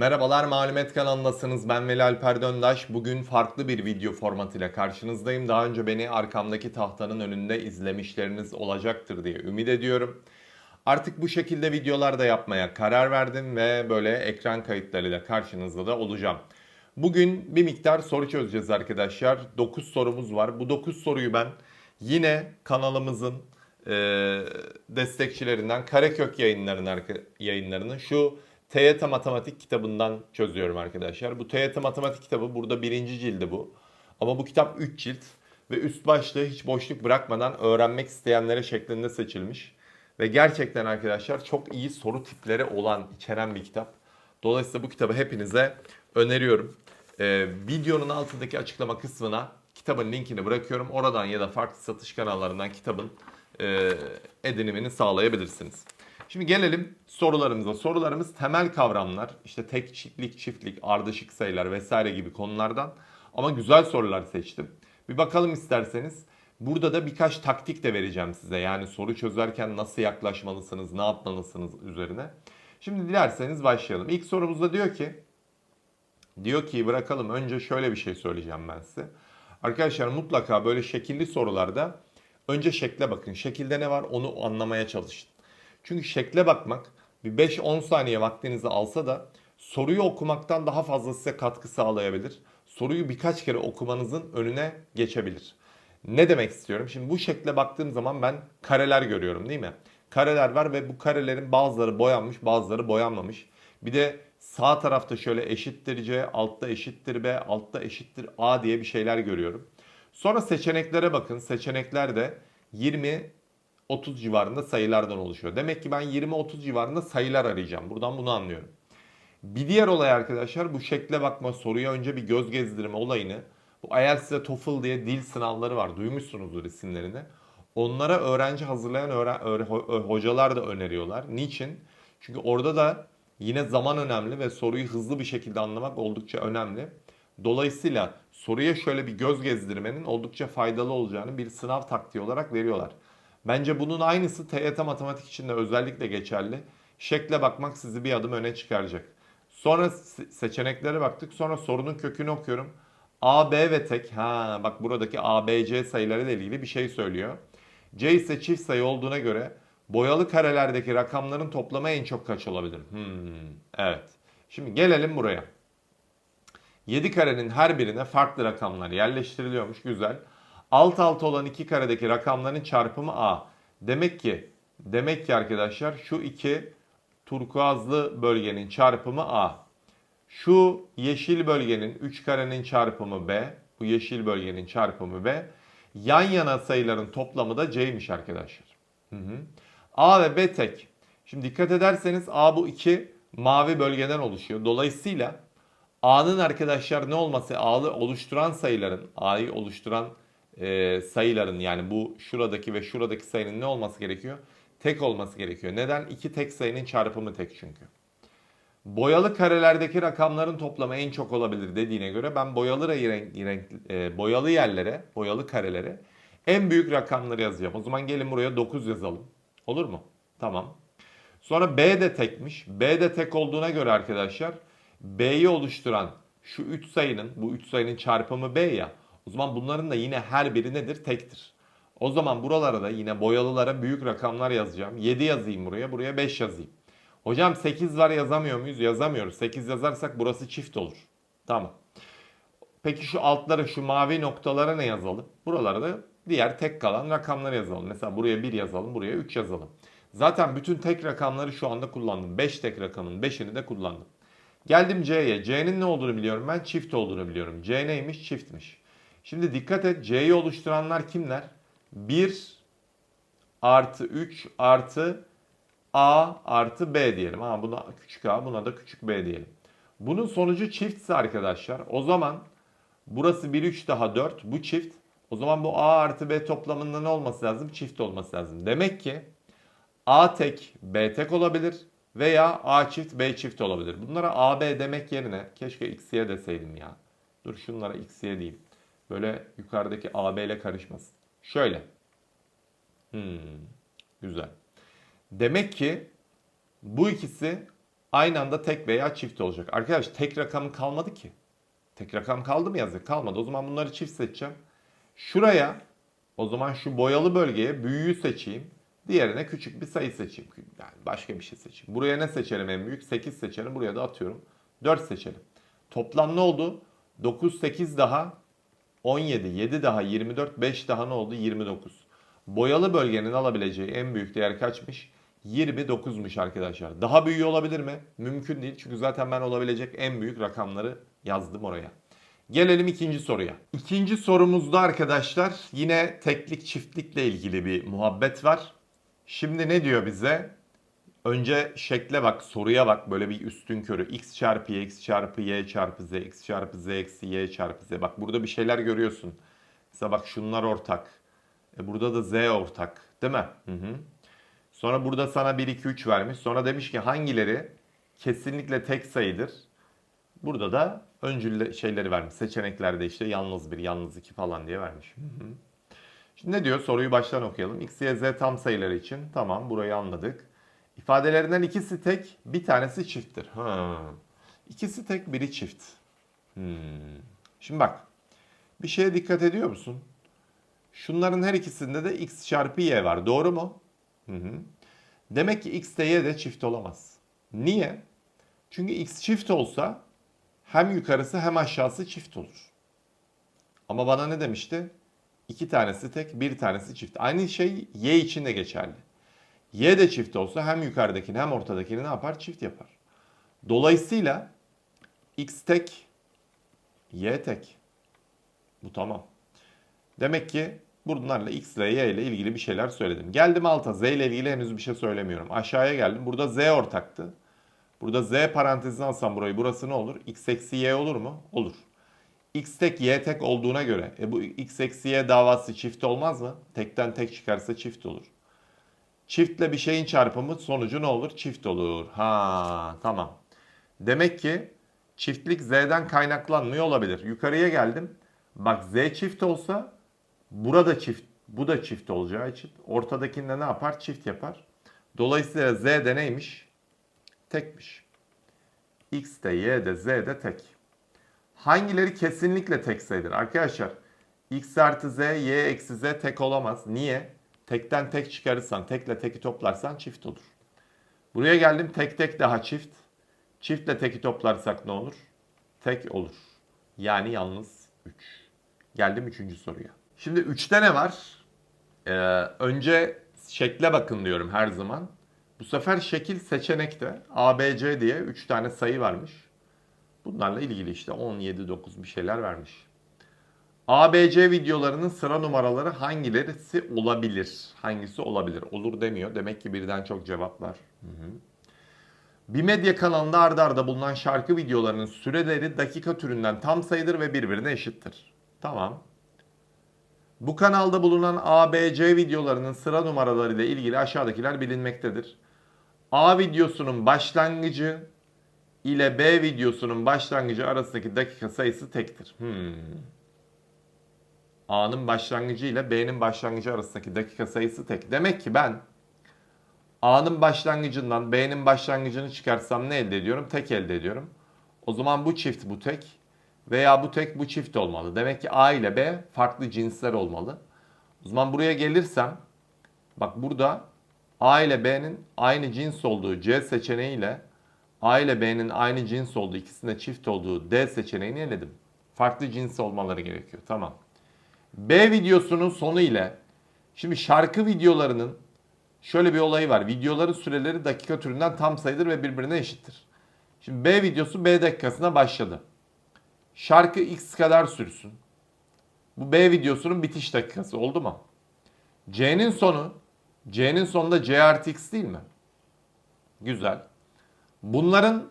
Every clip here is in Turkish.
Merhabalar Malumet kanalındasınız. Ben Veli Alper Döndaş. Bugün farklı bir video formatıyla karşınızdayım. Daha önce beni arkamdaki tahtanın önünde izlemişleriniz olacaktır diye ümit ediyorum. Artık bu şekilde videolar da yapmaya karar verdim ve böyle ekran kayıtlarıyla karşınızda da olacağım. Bugün bir miktar soru çözeceğiz arkadaşlar. 9 sorumuz var. Bu 9 soruyu ben yine kanalımızın e, destekçilerinden Karekök yayınlarının yayınlarının şu TYT Matematik kitabından çözüyorum arkadaşlar. Bu TYT Matematik kitabı burada birinci cildi bu. Ama bu kitap 3 cilt ve üst başlığı hiç boşluk bırakmadan öğrenmek isteyenlere şeklinde seçilmiş. Ve gerçekten arkadaşlar çok iyi soru tipleri olan, içeren bir kitap. Dolayısıyla bu kitabı hepinize öneriyorum. Ee, videonun altındaki açıklama kısmına kitabın linkini bırakıyorum. Oradan ya da farklı satış kanallarından kitabın e, edinimini sağlayabilirsiniz. Şimdi gelelim sorularımıza. Sorularımız temel kavramlar, işte tek çiftlik, çiftlik, ardışık sayılar vesaire gibi konulardan. Ama güzel sorular seçtim. Bir bakalım isterseniz. Burada da birkaç taktik de vereceğim size. Yani soru çözerken nasıl yaklaşmalısınız, ne yapmalısınız üzerine. Şimdi dilerseniz başlayalım. İlk sorumuzda diyor ki, diyor ki bırakalım önce şöyle bir şey söyleyeceğim ben size. Arkadaşlar mutlaka böyle şekilli sorularda önce şekle bakın. Şekilde ne var onu anlamaya çalışın. Çünkü şekle bakmak bir 5-10 saniye vaktinizi alsa da soruyu okumaktan daha fazla size katkı sağlayabilir. Soruyu birkaç kere okumanızın önüne geçebilir. Ne demek istiyorum? Şimdi bu şekle baktığım zaman ben kareler görüyorum değil mi? Kareler var ve bu karelerin bazıları boyanmış, bazıları boyanmamış. Bir de sağ tarafta şöyle eşittir C, altta eşittir B, altta eşittir A diye bir şeyler görüyorum. Sonra seçeneklere bakın. Seçenekler de 20 30 civarında sayılardan oluşuyor. Demek ki ben 20-30 civarında sayılar arayacağım. Buradan bunu anlıyorum. Bir diğer olay arkadaşlar bu şekle bakma soruya önce bir göz gezdirme olayını. Bu IELTS TOEFL diye dil sınavları var. Duymuşsunuzdur isimlerini. Onlara öğrenci hazırlayan öğren- öğre- ho- hocalar da öneriyorlar. Niçin? Çünkü orada da yine zaman önemli ve soruyu hızlı bir şekilde anlamak oldukça önemli. Dolayısıyla soruya şöyle bir göz gezdirmenin oldukça faydalı olacağını bir sınav taktiği olarak veriyorlar. Bence bunun aynısı TYT matematik için de özellikle geçerli. Şekle bakmak sizi bir adım öne çıkaracak. Sonra se- seçeneklere baktık. Sonra sorunun kökünü okuyorum. A, B ve tek. Ha bak buradaki A, B, C sayıları ile ilgili bir şey söylüyor. C ise çift sayı olduğuna göre boyalı karelerdeki rakamların toplamı en çok kaç olabilir? Hmm, evet. Şimdi gelelim buraya. 7 karenin her birine farklı rakamlar yerleştiriliyormuş. Güzel. Alt alta olan iki karedeki rakamların çarpımı A. Demek ki demek ki arkadaşlar şu iki turkuazlı bölgenin çarpımı A. Şu yeşil bölgenin 3 karenin çarpımı B. Bu yeşil bölgenin çarpımı B. Yan yana sayıların toplamı da C'ymiş arkadaşlar. Hı hı. A ve B tek. Şimdi dikkat ederseniz A bu iki mavi bölgeden oluşuyor. Dolayısıyla A'nın arkadaşlar ne olması? A'lı oluşturan sayıların, A'yı oluşturan e, sayıların yani bu şuradaki ve şuradaki sayının ne olması gerekiyor? Tek olması gerekiyor. Neden? İki tek sayının çarpımı tek çünkü. Boyalı karelerdeki rakamların toplamı en çok olabilir dediğine göre ben boyalı renk, renk e, boyalı yerlere, boyalı karelere en büyük rakamları yazacağım. O zaman gelin buraya 9 yazalım. Olur mu? Tamam. Sonra B de tekmiş. B de tek olduğuna göre arkadaşlar B'yi oluşturan şu 3 sayının, bu 3 sayının çarpımı B ya. O zaman bunların da yine her biri nedir? Tektir. O zaman buralara da yine boyalılara büyük rakamlar yazacağım. 7 yazayım buraya, buraya 5 yazayım. Hocam 8 var yazamıyor muyuz? Yazamıyoruz. 8 yazarsak burası çift olur. Tamam. Peki şu altlara, şu mavi noktalara ne yazalım? Buralara da diğer tek kalan rakamları yazalım. Mesela buraya 1 yazalım, buraya 3 yazalım. Zaten bütün tek rakamları şu anda kullandım. 5 tek rakamın 5'ini de kullandım. Geldim C'ye. C'nin ne olduğunu biliyorum ben. Çift olduğunu biliyorum. C neymiş? Çiftmiş. Şimdi dikkat et. C'yi oluşturanlar kimler? 1 artı 3 artı A artı B diyelim. Ha buna küçük A, buna da küçük B diyelim. Bunun sonucu çiftse arkadaşlar o zaman burası 1 3 daha 4 bu çift. O zaman bu A artı B toplamında ne olması lazım? Çift olması lazım. Demek ki A tek B tek olabilir veya A çift B çift olabilir. Bunlara AB demek yerine keşke XY deseydim ya. Dur şunlara XY diyeyim. Böyle yukarıdaki AB ile karışmasın. Şöyle. Hmm, güzel. Demek ki bu ikisi Aynı anda tek veya çift olacak. Arkadaş tek rakam kalmadı ki. Tek rakam kaldı mı yazık? Kalmadı. O zaman bunları çift seçeceğim. Şuraya o zaman şu boyalı bölgeye büyüğü seçeyim. Diğerine küçük bir sayı seçeyim. Yani başka bir şey seçeyim. Buraya ne seçerim en büyük? 8 seçerim. Buraya da atıyorum. 4 seçelim. Toplam ne oldu? 9, 8 daha 17, 7 daha 24, 5 daha ne oldu? 29. Boyalı bölgenin alabileceği en büyük değer kaçmış? 29'muş arkadaşlar. Daha büyüğü olabilir mi? Mümkün değil. Çünkü zaten ben olabilecek en büyük rakamları yazdım oraya. Gelelim ikinci soruya. İkinci sorumuzda arkadaşlar yine teklik çiftlikle ilgili bir muhabbet var. Şimdi ne diyor bize? Önce şekle bak, soruya bak böyle bir üstün körü. x çarpı y, x çarpı y çarpı z, x çarpı z eksi y çarpı z. Bak burada bir şeyler görüyorsun. Mesela bak şunlar ortak. E burada da z ortak. Değil mi? Hı hı. Sonra burada sana 1, 2, 3 vermiş. Sonra demiş ki hangileri kesinlikle tek sayıdır? Burada da öncül şeyleri vermiş. Seçeneklerde işte yalnız bir, yalnız iki falan diye vermiş. Hı hı. Şimdi ne diyor? Soruyu baştan okuyalım. X, Y, Z tam sayıları için. Tamam burayı anladık. İfadelerinden ikisi tek, bir tanesi çifttir. Ha. İkisi tek, biri çift. Hmm. Şimdi bak. Bir şeye dikkat ediyor musun? Şunların her ikisinde de x çarpı y var. Doğru mu? Hı hı. Demek ki x de y de çift olamaz. Niye? Çünkü x çift olsa hem yukarısı hem aşağısı çift olur. Ama bana ne demişti? İki tanesi tek, bir tanesi çift. Aynı şey y için de geçerli. Y de çift olsa hem yukarıdakini hem ortadakini ne yapar? Çift yapar. Dolayısıyla x tek, y tek. Bu tamam. Demek ki bunlarla x ile y ile ilgili bir şeyler söyledim. Geldim alta z ile ilgili henüz bir şey söylemiyorum. Aşağıya geldim. Burada z ortaktı. Burada z parantezine alsam burayı burası ne olur? x eksi y olur mu? Olur. x tek y tek olduğuna göre e bu x eksi y davası çift olmaz mı? Tekten tek çıkarsa çift olur. Çiftle bir şeyin çarpımı sonucu ne olur? Çift olur. Ha tamam. Demek ki çiftlik z'den kaynaklanmıyor olabilir. Yukarıya geldim. Bak z çift olsa burada çift bu da çift olacağı için ortadakinde ne yapar? Çift yapar. Dolayısıyla z de neymiş? Tekmiş. X de Y de Z de tek. Hangileri kesinlikle tek sayıdır? Arkadaşlar X artı Z, Y eksi Z tek olamaz. Niye? Tekten tek çıkarırsan, tekle teki toplarsan çift olur. Buraya geldim tek tek daha çift. Çiftle teki toplarsak ne olur? Tek olur. Yani yalnız 3. Geldim 3. soruya. Şimdi 3'te ne var? Ee, önce şekle bakın diyorum her zaman. Bu sefer şekil seçenekte ABC diye 3 tane sayı varmış. Bunlarla ilgili işte 17, 9 bir şeyler vermiş. ABC videolarının sıra numaraları hangilerisi olabilir? Hangisi olabilir? Olur demiyor. Demek ki birden çok cevap var. Hı hı. Bir medya kanalında ardarda arda bulunan şarkı videolarının süreleri dakika türünden tam sayıdır ve birbirine eşittir. Tamam. Bu kanalda bulunan ABC videolarının sıra numaraları ile ilgili aşağıdakiler bilinmektedir. A videosunun başlangıcı ile B videosunun başlangıcı arasındaki dakika sayısı tektir. Hmm. A'nın başlangıcı ile B'nin başlangıcı arasındaki dakika sayısı tek. Demek ki ben A'nın başlangıcından B'nin başlangıcını çıkarsam ne elde ediyorum? Tek elde ediyorum. O zaman bu çift bu tek veya bu tek bu çift olmalı. Demek ki A ile B farklı cinsler olmalı. O zaman buraya gelirsem bak burada A ile B'nin aynı cins olduğu C seçeneğiyle A ile B'nin aynı cins olduğu ikisinde çift olduğu D seçeneğini eledim. Farklı cins olmaları gerekiyor. Tamam. B videosunun sonu ile şimdi şarkı videolarının şöyle bir olayı var. Videoların süreleri dakika türünden tam sayıdır ve birbirine eşittir. Şimdi B videosu B dakikasına başladı. Şarkı X kadar sürsün. Bu B videosunun bitiş dakikası oldu mu? C'nin sonu C'nin sonunda C artı X değil mi? Güzel. Bunların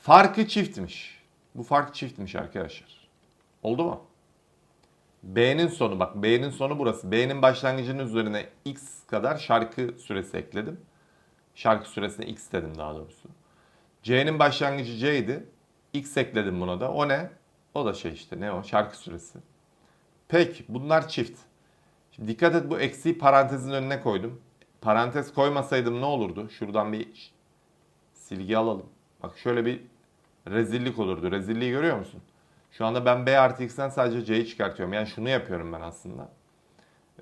farkı çiftmiş. Bu fark çiftmiş arkadaşlar. Oldu mu? B'nin sonu bak B'nin sonu burası. B'nin başlangıcının üzerine X kadar şarkı süresi ekledim. Şarkı süresine X dedim daha doğrusu. C'nin başlangıcı C'ydi. X ekledim buna da. O ne? O da şey işte ne o? Şarkı süresi. Peki bunlar çift. Şimdi dikkat et bu eksiği parantezin önüne koydum. Parantez koymasaydım ne olurdu? Şuradan bir Silgi alalım. Bak şöyle bir rezillik olurdu. Rezilliği görüyor musun? Şu anda ben B artı X'ten sadece C'yi çıkartıyorum. Yani şunu yapıyorum ben aslında.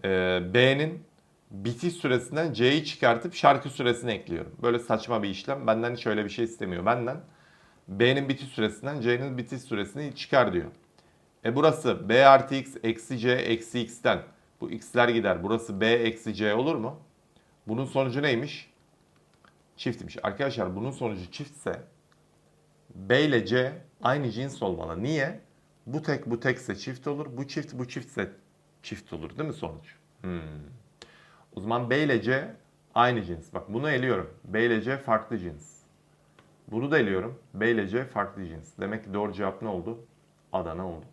Ee, B'nin bitiş süresinden C'yi çıkartıp şarkı süresini ekliyorum. Böyle saçma bir işlem. Benden hiç öyle bir şey istemiyor. Benden B'nin bitiş süresinden C'nin bitiş süresini çıkar diyor. E burası B artı X eksi C eksi X'ten. Bu X'ler gider. Burası B eksi C olur mu? Bunun sonucu neymiş? Çiftmiş. Arkadaşlar bunun sonucu çiftse B ile C aynı cins olmalı. Niye? Bu tek bu tekse çift olur. Bu çift bu çiftse çift olur değil mi sonuç? Hmm. O zaman B ile C aynı cins. Bak bunu eliyorum. B ile C farklı cins. Bunu da eliyorum. B ile C farklı cins. Demek ki doğru cevap ne oldu? Adana oldu.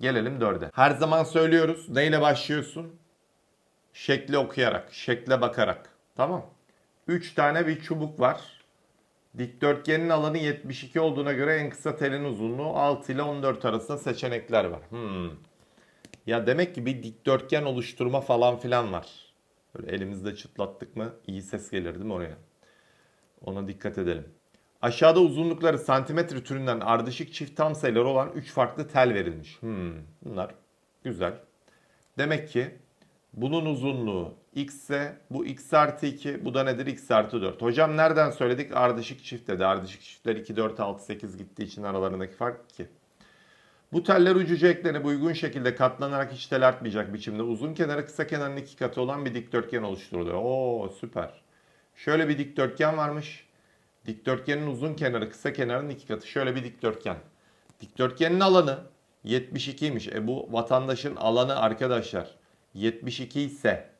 Gelelim 4'e. Her zaman söylüyoruz. Neyle başlıyorsun? Şekli okuyarak, şekle bakarak. Tamam. 3 tane bir çubuk var. Dikdörtgenin alanı 72 olduğuna göre en kısa telin uzunluğu 6 ile 14 arasında seçenekler var. Hmm. Ya demek ki bir dikdörtgen oluşturma falan filan var. Böyle elimizde çıtlattık mı iyi ses gelir değil mi oraya? Ona dikkat edelim. Aşağıda uzunlukları santimetre türünden ardışık çift tam sayıları olan 3 farklı tel verilmiş. Hmm, bunlar güzel. Demek ki bunun uzunluğu x ise bu x artı 2 bu da nedir x artı 4. Hocam nereden söyledik? Ardışık çift dedi. Ardışık çiftler 2, 4, 6, 8 gittiği için aralarındaki fark 2. Bu teller ucucu eklenip uygun şekilde katlanarak hiç tel biçimde uzun kenarı kısa kenarın iki katı olan bir dikdörtgen oluşturuluyor. Oo süper. Şöyle bir dikdörtgen varmış. Dikdörtgenin uzun kenarı kısa kenarın iki katı. Şöyle bir dikdörtgen. Dikdörtgenin alanı 72'ymiş. E bu vatandaşın alanı arkadaşlar 72 ise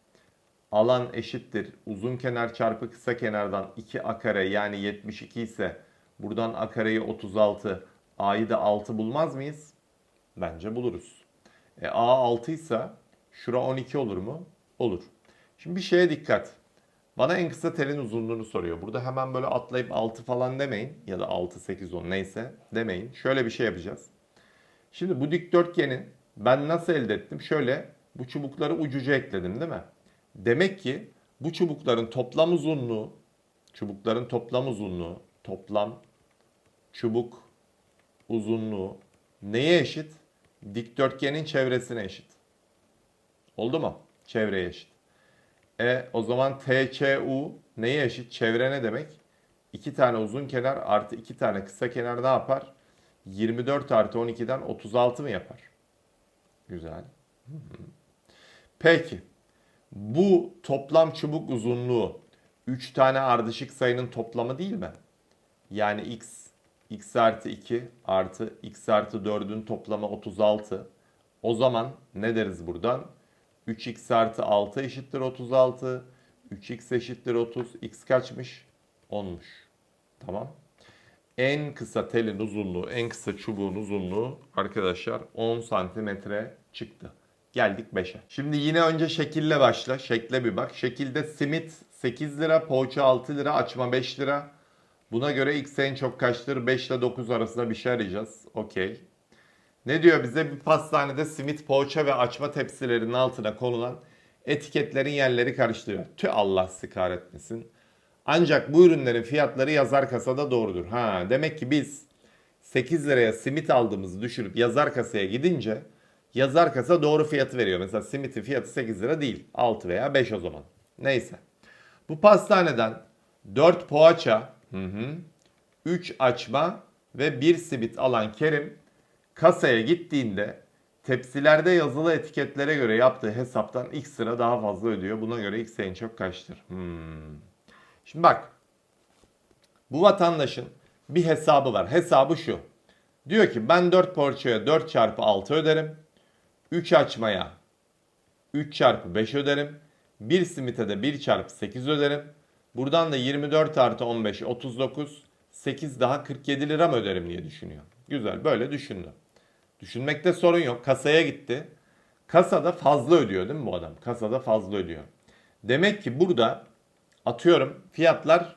alan eşittir. Uzun kenar çarpı kısa kenardan 2 a kare yani 72 ise buradan a kareyi 36 a'yı da 6 bulmaz mıyız? Bence buluruz. E, a 6 ise şura 12 olur mu? Olur. Şimdi bir şeye dikkat. Bana en kısa telin uzunluğunu soruyor. Burada hemen böyle atlayıp 6 falan demeyin. Ya da 6, 8, 10 neyse demeyin. Şöyle bir şey yapacağız. Şimdi bu dikdörtgeni ben nasıl elde ettim? Şöyle bu çubukları ucuca ekledim değil mi? Demek ki bu çubukların toplam uzunluğu, çubukların toplam uzunluğu, toplam çubuk uzunluğu neye eşit? Dikdörtgenin çevresine eşit. Oldu mu? Çevreye eşit. E o zaman TCU neye eşit? Çevre ne demek? 2 tane uzun kenar artı 2 tane kısa kenar ne yapar? 24 artı 12'den 36 mı yapar? Güzel. Peki. Bu toplam çubuk uzunluğu 3 tane ardışık sayının toplamı değil mi? Yani x, x artı 2 artı x artı 4'ün toplamı 36. O zaman ne deriz buradan? 3x artı 6 eşittir 36. 3x eşittir 30. x kaçmış? 10'muş. Tamam. En kısa telin uzunluğu, en kısa çubuğun uzunluğu arkadaşlar 10 santimetre çıktı. Geldik 5'e. Şimdi yine önce şekille başla. Şekle bir bak. Şekilde simit 8 lira, poğaça 6 lira, açma 5 lira. Buna göre x en çok kaçtır? 5 ile 9 arasında bir şey arayacağız. Okey. Ne diyor bize? Bir pastanede simit, poğaça ve açma tepsilerinin altına konulan etiketlerin yerleri karıştırıyor. Tüh Allah sizi kahretmesin. Ancak bu ürünlerin fiyatları yazar kasada doğrudur. Ha, demek ki biz 8 liraya simit aldığımızı düşürüp yazar kasaya gidince yazar kasa doğru fiyatı veriyor. Mesela simitin fiyatı 8 lira değil. 6 veya 5 o zaman. Neyse. Bu pastaneden 4 poğaça, hı hı, 3 açma ve 1 simit alan Kerim kasaya gittiğinde tepsilerde yazılı etiketlere göre yaptığı hesaptan x lira daha fazla ödüyor. Buna göre x en çok kaçtır? Hmm. Şimdi bak. Bu vatandaşın bir hesabı var. Hesabı şu. Diyor ki ben 4 poğaçaya 4 çarpı 6 öderim. 3 açmaya 3 çarpı 5 öderim. 1 simite de 1 çarpı 8 öderim. Buradan da 24 artı 15 39. 8 daha 47 lira mı öderim diye düşünüyor. Güzel böyle düşündü. Düşünmekte sorun yok. Kasaya gitti. Kasada fazla ödüyor değil mi bu adam? Kasada fazla ödüyor. Demek ki burada atıyorum fiyatlar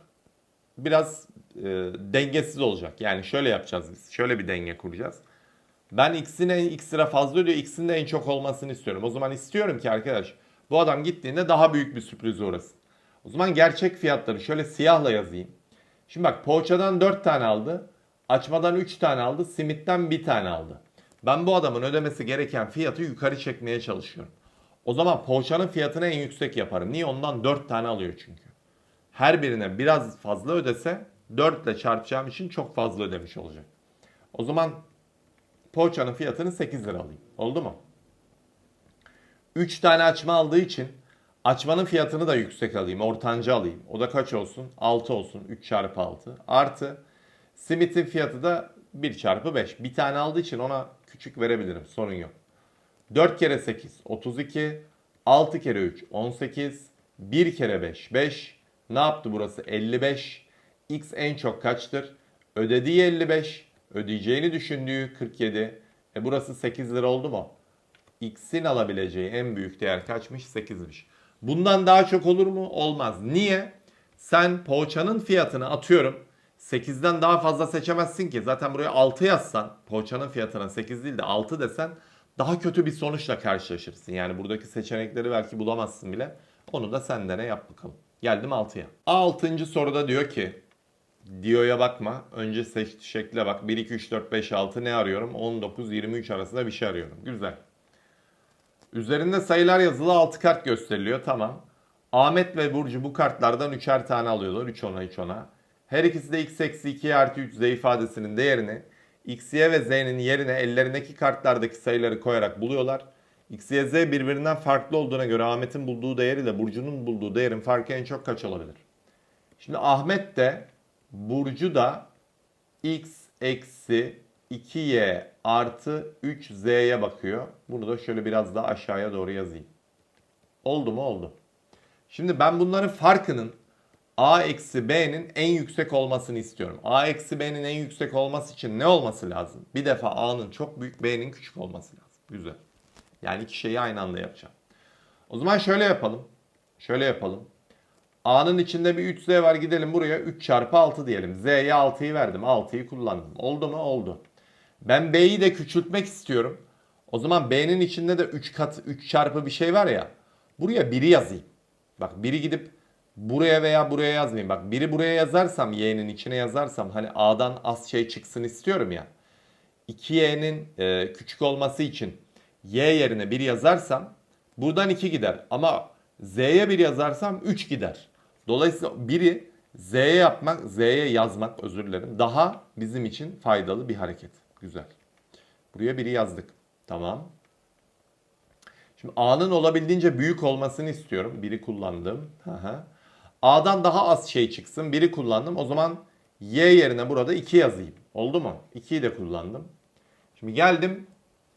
biraz e, dengesiz olacak. Yani şöyle yapacağız biz. Şöyle bir denge kuracağız. Ben x'in en x lira fazla ödüyor. X'in de en çok olmasını istiyorum. O zaman istiyorum ki arkadaş bu adam gittiğinde daha büyük bir sürpriz uğrasın. O zaman gerçek fiyatları şöyle siyahla yazayım. Şimdi bak poğaçadan 4 tane aldı. Açmadan 3 tane aldı. Simitten 1 tane aldı. Ben bu adamın ödemesi gereken fiyatı yukarı çekmeye çalışıyorum. O zaman poğaçanın fiyatını en yüksek yaparım. Niye? Ondan 4 tane alıyor çünkü. Her birine biraz fazla ödese 4 ile çarpacağım için çok fazla ödemiş olacak. O zaman poğaçanın fiyatını 8 lira alayım. Oldu mu? 3 tane açma aldığı için açmanın fiyatını da yüksek alayım. Ortanca alayım. O da kaç olsun? 6 olsun. 3 çarpı 6. Artı simitin fiyatı da 1 çarpı 5. Bir tane aldığı için ona küçük verebilirim. Sorun yok. 4 kere 8 32. 6 kere 3 18. 1 kere 5 5. Ne yaptı burası? 55. X en çok kaçtır? Ödediği 55. Ödeyeceğini düşündüğü 47. E burası 8 lira oldu mu? X'in alabileceği en büyük değer kaçmış? 8'miş. Bundan daha çok olur mu? Olmaz. Niye? Sen poğaçanın fiyatını atıyorum. 8'den daha fazla seçemezsin ki. Zaten buraya 6 yazsan poğaçanın fiyatına 8 değil de 6 desen daha kötü bir sonuçla karşılaşırsın. Yani buradaki seçenekleri belki bulamazsın bile. Onu da sen dene yap bakalım. Geldim 6'ya. 6. soruda diyor ki Dio'ya bakma. Önce seçti şekle bak. 1, 2, 3, 4, 5, 6 ne arıyorum? 19, 23 arasında bir şey arıyorum. Güzel. Üzerinde sayılar yazılı 6 kart gösteriliyor. Tamam. Ahmet ve Burcu bu kartlardan 3'er tane alıyorlar. 3 ona 3 ona. Her ikisi de x eksi 2 artı 3 z ifadesinin değerini x, y ve z'nin yerine ellerindeki kartlardaki sayıları koyarak buluyorlar. x, y, z birbirinden farklı olduğuna göre Ahmet'in bulduğu değer ile Burcu'nun bulduğu değerin farkı en çok kaç olabilir? Şimdi Ahmet de Burcu da x eksi 2y artı 3z'ye bakıyor. Bunu da şöyle biraz daha aşağıya doğru yazayım. Oldu mu? Oldu. Şimdi ben bunların farkının a eksi b'nin en yüksek olmasını istiyorum. a eksi b'nin en yüksek olması için ne olması lazım? Bir defa a'nın çok büyük b'nin küçük olması lazım. Güzel. Yani iki şeyi aynı anda yapacağım. O zaman şöyle yapalım. Şöyle yapalım. A'nın içinde bir 3Z var gidelim buraya 3 çarpı 6 diyelim. Z'ye 6'yı verdim 6'yı kullandım. Oldu mu? Oldu. Ben B'yi de küçültmek istiyorum. O zaman B'nin içinde de 3 kat 3 çarpı bir şey var ya. Buraya 1'i yazayım. Bak 1'i gidip buraya veya buraya yazmayayım. Bak 1'i buraya yazarsam Y'nin içine yazarsam hani A'dan az şey çıksın istiyorum ya. 2Y'nin e, küçük olması için Y yerine 1 yazarsam buradan 2 gider. Ama Z'ye 1 yazarsam 3 gider. Dolayısıyla biri Z'ye yapmak, Z'ye yazmak özür dilerim. Daha bizim için faydalı bir hareket. Güzel. Buraya biri yazdık. Tamam. Şimdi A'nın olabildiğince büyük olmasını istiyorum. Biri kullandım. A'dan daha az şey çıksın. Biri kullandım. O zaman Y yerine burada 2 yazayım. Oldu mu? 2'yi de kullandım. Şimdi geldim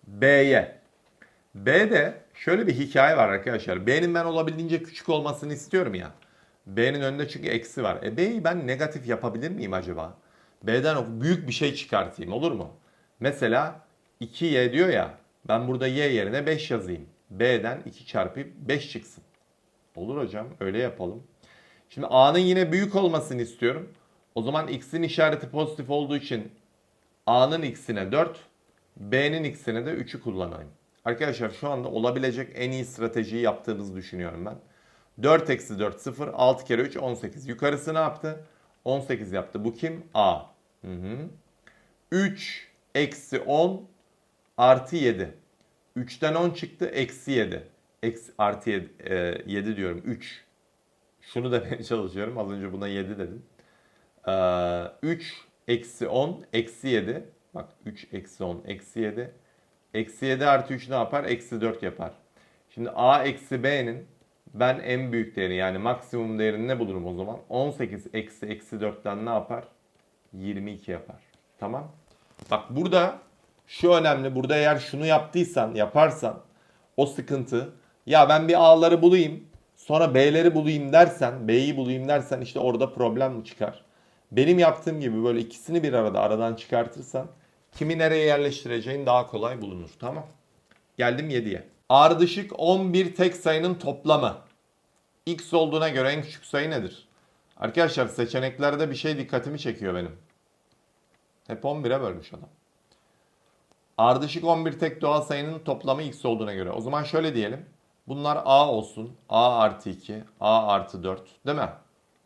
B'ye. B'de şöyle bir hikaye var arkadaşlar. B'nin ben olabildiğince küçük olmasını istiyorum ya. B'nin önünde çünkü eksi var. E B'yi ben negatif yapabilir miyim acaba? B'den büyük bir şey çıkartayım olur mu? Mesela 2y diyor ya. Ben burada y yerine 5 yazayım. B'den 2 çarpı 5 çıksın. Olur hocam öyle yapalım. Şimdi A'nın yine büyük olmasını istiyorum. O zaman x'in işareti pozitif olduğu için A'nın x'ine 4, B'nin x'ine de 3'ü kullanayım. Arkadaşlar şu anda olabilecek en iyi stratejiyi yaptığımızı düşünüyorum ben. 4 eksi 4 0 6 kere 3 18. Yukarısı ne yaptı? 18 yaptı. Bu kim? A. Hı hı. 3 eksi 10 artı 7. 3'ten 10 çıktı eksi 7. Eksi, artı 7, e, 7 diyorum 3. Şunu demeye çalışıyorum. Az önce buna 7 dedim. Ee, 3 eksi 10 eksi 7. Bak 3 eksi 10 eksi 7. Eksi 7 artı 3 ne yapar? Eksi 4 yapar. Şimdi a eksi b'nin ben en büyük değeri yani maksimum değerini ne bulurum o zaman? 18 eksi eksi 4'ten ne yapar? 22 yapar. Tamam. Bak burada şu önemli. Burada eğer şunu yaptıysan, yaparsan o sıkıntı. Ya ben bir A'ları bulayım, sonra B'leri bulayım dersen, B'yi bulayım dersen işte orada problem çıkar. Benim yaptığım gibi böyle ikisini bir arada aradan çıkartırsan kimi nereye yerleştireceğin daha kolay bulunur. Tamam. Geldim 7'ye. Ardışık 11 tek sayının toplamı. X olduğuna göre en küçük sayı nedir? Arkadaşlar seçeneklerde bir şey dikkatimi çekiyor benim. Hep 11'e bölmüş adam. Ardışık 11 tek doğal sayının toplamı x olduğuna göre. O zaman şöyle diyelim. Bunlar a olsun. a artı 2, a artı 4 değil mi?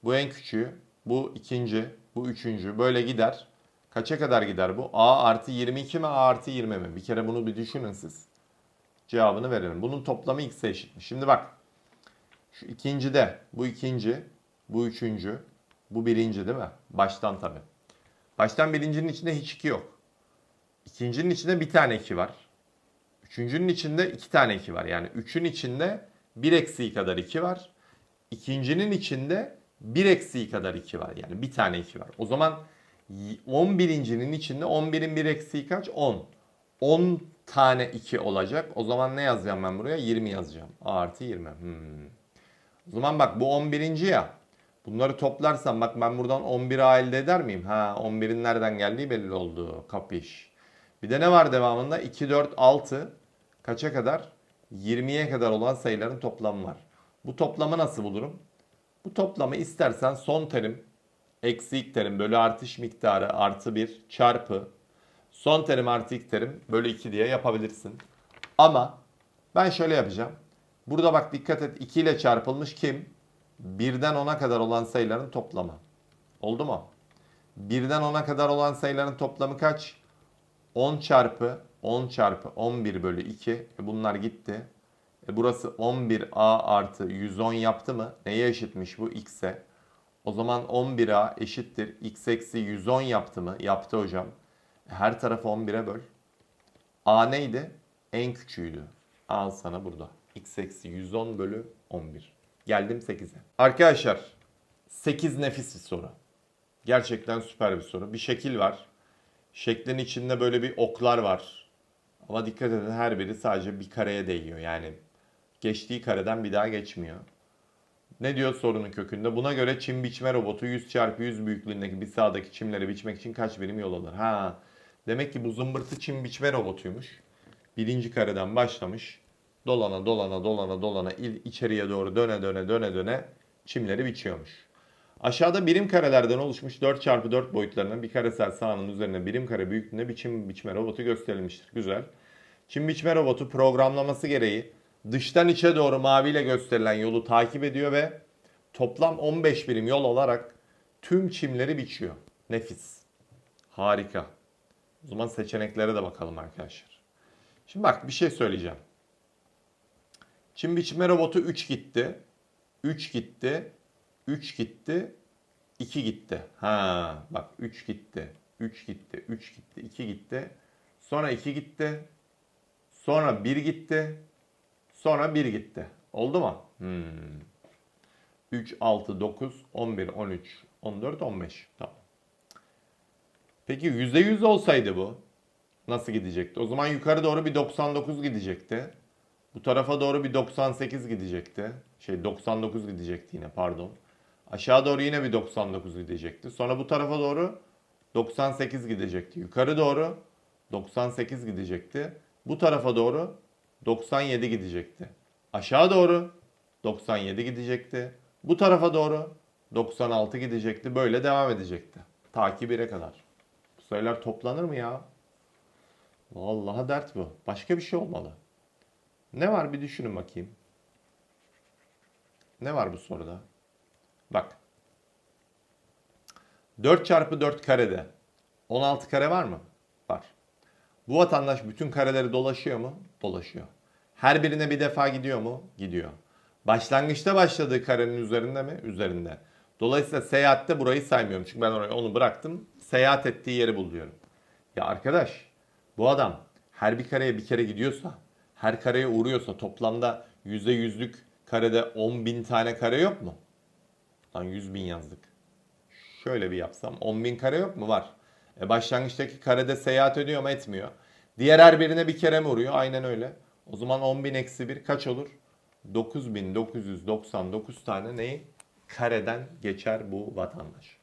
Bu en küçüğü. Bu ikinci. Bu üçüncü. Böyle gider. Kaça kadar gider bu? A artı 22 mi A artı 20 mi? Bir kere bunu bir düşünün siz. Cevabını verelim. Bunun toplamı x'e eşitmiş. Şimdi bak. Şu ikinci de. Bu ikinci. Bu üçüncü. Bu birinci değil mi? Baştan tabi. Baştan birincinin içinde hiç iki yok. İkincinin içinde bir tane iki var. Üçüncünün içinde iki tane iki var. Yani üçün içinde bir eksiği kadar iki var. İkincinin içinde bir eksiği kadar iki var. Yani bir tane iki var. O zaman 11'incinin içinde 11'in bir eksiği kaç? 10. 10 tane 2 olacak. O zaman ne yazacağım ben buraya? 20 yazacağım. A artı 20. Hmm. O zaman bak bu 11. ya. Bunları toplarsam bak ben buradan 11'i elde eder miyim? Ha 11'in nereden geldiği belli oldu. Kapış. Bir de ne var devamında? 2, 4, 6. Kaça kadar? 20'ye kadar olan sayıların toplamı var. Bu toplamı nasıl bulurum? Bu toplamı istersen son terim eksi ilk terim bölü artış miktarı artı 1 çarpı son terim artı ilk terim bölü 2 diye yapabilirsin. Ama ben şöyle yapacağım. Burada bak dikkat et 2 ile çarpılmış kim? 1'den 10'a kadar olan sayıların toplamı. Oldu mu? 1'den 10'a kadar olan sayıların toplamı kaç? 10 çarpı 10 çarpı 11 bölü 2. E bunlar gitti. E burası 11a artı 110 yaptı mı? Neye eşitmiş bu? x'e. O zaman 11a eşittir. x eksi 110 yaptı mı? Yaptı hocam. Her tarafı 11'e böl. a neydi? En küçüğüydü. Al sana burada. x eksi 110 bölü 11. Geldim 8'e. Arkadaşlar 8 nefis bir soru. Gerçekten süper bir soru. Bir şekil var. Şeklin içinde böyle bir oklar var. Ama dikkat edin her biri sadece bir kareye değiyor. Yani geçtiği kareden bir daha geçmiyor. Ne diyor sorunun kökünde? Buna göre çim biçme robotu 100 çarpı 100 büyüklüğündeki bir sahadaki çimleri biçmek için kaç birim yol alır? Ha, demek ki bu zımbırtı çim biçme robotuymuş. Birinci kareden başlamış. Dolana dolana dolana dolana içeriye doğru döne döne döne döne çimleri biçiyormuş. Aşağıda birim karelerden oluşmuş 4 çarpı 4 boyutlarının bir karesel sahanın üzerine birim kare büyüklüğünde bir çim biçme robotu gösterilmiştir. Güzel. Çim biçme robotu programlaması gereği dıştan içe doğru maviyle gösterilen yolu takip ediyor ve toplam 15 birim yol olarak tüm çimleri biçiyor. Nefis. Harika. O zaman seçeneklere de bakalım arkadaşlar. Şimdi bak bir şey söyleyeceğim. Çim biçme robotu 3 gitti. 3 gitti. 3 gitti. 2 gitti. Ha bak 3 gitti. 3 gitti. 3 gitti. 2 gitti. Sonra 2 gitti. Sonra 1 gitti. Sonra 1 gitti. Oldu mu? Hmm. 3, 6, 9, 11, 13, 14, 15. Tamam. Peki %100 olsaydı bu nasıl gidecekti? O zaman yukarı doğru bir 99 gidecekti. Bu tarafa doğru bir 98 gidecekti. Şey 99 gidecekti yine pardon. Aşağı doğru yine bir 99 gidecekti. Sonra bu tarafa doğru 98 gidecekti. Yukarı doğru 98 gidecekti. Bu tarafa doğru 97 gidecekti. Aşağı doğru 97 gidecekti. Bu tarafa doğru 96 gidecekti. Böyle devam edecekti. Ta ki 1'e kadar. Sayılar toplanır mı ya? Vallahi dert bu. Başka bir şey olmalı. Ne var bir düşünün bakayım. Ne var bu soruda? Bak. 4 çarpı 4 karede 16 kare var mı? Var. Bu vatandaş bütün kareleri dolaşıyor mu? Dolaşıyor. Her birine bir defa gidiyor mu? Gidiyor. Başlangıçta başladığı karenin üzerinde mi? Üzerinde. Dolayısıyla seyahatte burayı saymıyorum. Çünkü ben oraya onu bıraktım. Seyahat ettiği yeri buluyorum. Ya arkadaş bu adam her bir kareye bir kere gidiyorsa, her kareye uğruyorsa toplamda %100'lük karede 10 bin tane kare yok mu? Lan 100 bin yazdık. Şöyle bir yapsam 10 bin kare yok mu? Var. E başlangıçtaki karede seyahat ediyor mu? Etmiyor. Diğer her birine bir kere mi uğruyor? Aynen öyle. O zaman 10 bin eksi 1 kaç olur? 9999 tane neyi? Kareden geçer bu vatandaş.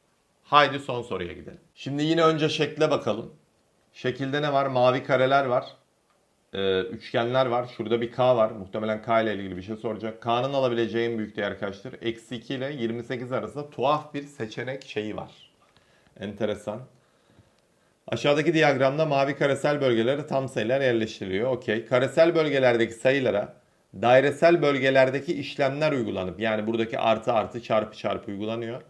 Haydi son soruya gidelim. Şimdi yine önce şekle bakalım. Şekilde ne var? Mavi kareler var. Ee, üçgenler var. Şurada bir K var. Muhtemelen K ile ilgili bir şey soracak. K'nın alabileceği en büyük değer kaçtır? Eksi 2 ile 28 arasında tuhaf bir seçenek şeyi var. Enteresan. Aşağıdaki diyagramda mavi karesel bölgelere tam sayılar yerleştiriliyor. Okey. Karesel bölgelerdeki sayılara dairesel bölgelerdeki işlemler uygulanıp yani buradaki artı artı çarpı çarpı uygulanıyor.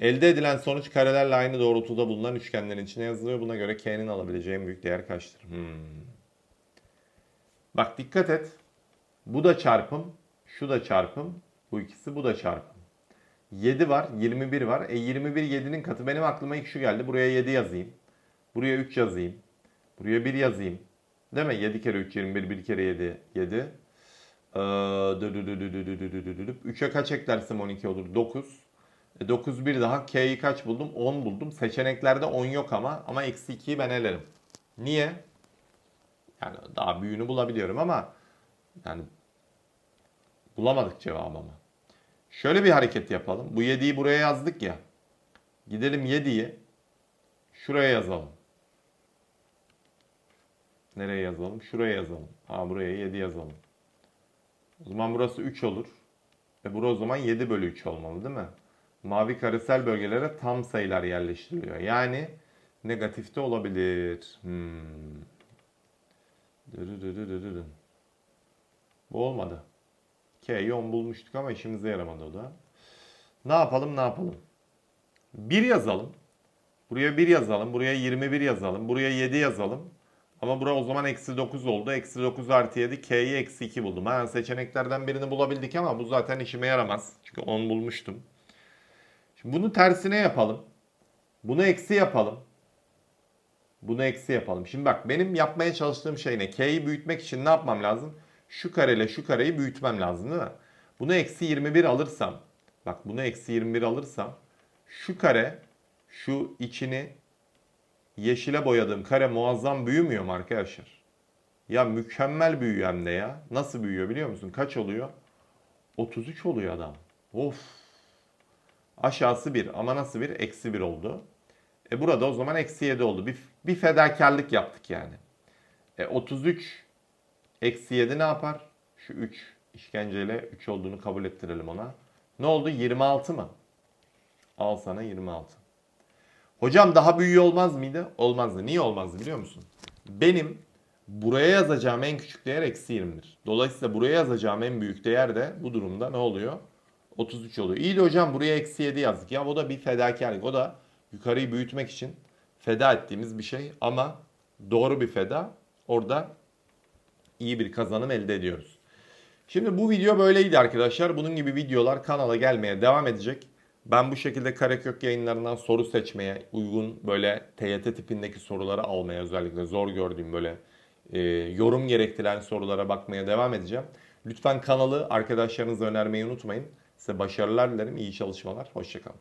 Elde edilen sonuç karelerle aynı doğrultuda bulunan üçgenlerin içine yazılıyor. Buna göre K'nin alabileceği en büyük değer kaçtır? Hmm. Bak dikkat et. Bu da çarpım, şu da çarpım, bu ikisi bu da çarpım. 7 var, 21 var. E 21 7'nin katı. Benim aklıma ilk şu geldi. Buraya 7 yazayım. Buraya 3 yazayım. Buraya 1 yazayım. Değil mi? 7 kere 3 21, 1 kere 7 7. Ee, 3'e kaç eklersem 12 olur? 9. E 9 bir daha. K'yi kaç buldum? 10 buldum. Seçeneklerde 10 yok ama. Ama eksi 2'yi ben elerim. Niye? Yani daha büyüğünü bulabiliyorum ama yani bulamadık cevabı ama. Şöyle bir hareket yapalım. Bu 7'yi buraya yazdık ya. Gidelim 7'yi şuraya yazalım. Nereye yazalım? Şuraya yazalım. Ha buraya 7 yazalım. O zaman burası 3 olur. E burası o zaman 7 bölü 3 olmalı değil mi? Mavi karesel bölgelere tam sayılar yerleştiriliyor. Yani negatifte olabilir. Hmm. Bu olmadı. K'yi 10 bulmuştuk ama işimize yaramadı o da. Ne yapalım ne yapalım? 1 yazalım. Buraya 1 yazalım. Buraya 21 yazalım. Buraya 7 yazalım. Ama bura o zaman eksi 9 oldu. Eksi 9 artı 7 K'yi eksi 2 buldum. Ha, seçeneklerden birini bulabildik ama bu zaten işime yaramaz. Çünkü 10 bulmuştum. Bunu tersine yapalım. Bunu eksi yapalım. Bunu eksi yapalım. Şimdi bak benim yapmaya çalıştığım şey ne? K'yi büyütmek için ne yapmam lazım? Şu kareyle şu kareyi büyütmem lazım değil mi? Bunu eksi 21 alırsam, bak bunu eksi 21 alırsam, şu kare, şu içini yeşile boyadığım kare muazzam büyümüyor mu arkadaşlar? Ya mükemmel büyüyor hem de ya. Nasıl büyüyor biliyor musun? Kaç oluyor? 33 oluyor adam. Of. Aşağısı 1 ama nasıl 1? Eksi 1 oldu. E burada o zaman eksi 7 oldu. Bir, bir fedakarlık yaptık yani. E 33 eksi 7 ne yapar? Şu 3 işkenceyle 3 olduğunu kabul ettirelim ona. Ne oldu? 26 mı? Al sana 26. Hocam daha büyüğü olmaz mıydı? Olmazdı. Niye olmazdı biliyor musun? Benim buraya yazacağım en küçük değer eksi 20'dir. Dolayısıyla buraya yazacağım en büyük değer de bu durumda ne oluyor? 33 oluyor. İyi de hocam buraya eksi 7 yazdık. Ya o da bir fedakarlık. O da yukarıyı büyütmek için feda ettiğimiz bir şey. Ama doğru bir feda. Orada iyi bir kazanım elde ediyoruz. Şimdi bu video böyleydi arkadaşlar. Bunun gibi videolar kanala gelmeye devam edecek. Ben bu şekilde Karekök yayınlarından soru seçmeye uygun böyle TYT tipindeki soruları almaya özellikle zor gördüğüm böyle e, yorum gerektiren sorulara bakmaya devam edeceğim. Lütfen kanalı arkadaşlarınıza önermeyi unutmayın. Size başarılar dilerim, iyi çalışmalar, hoşçakalın.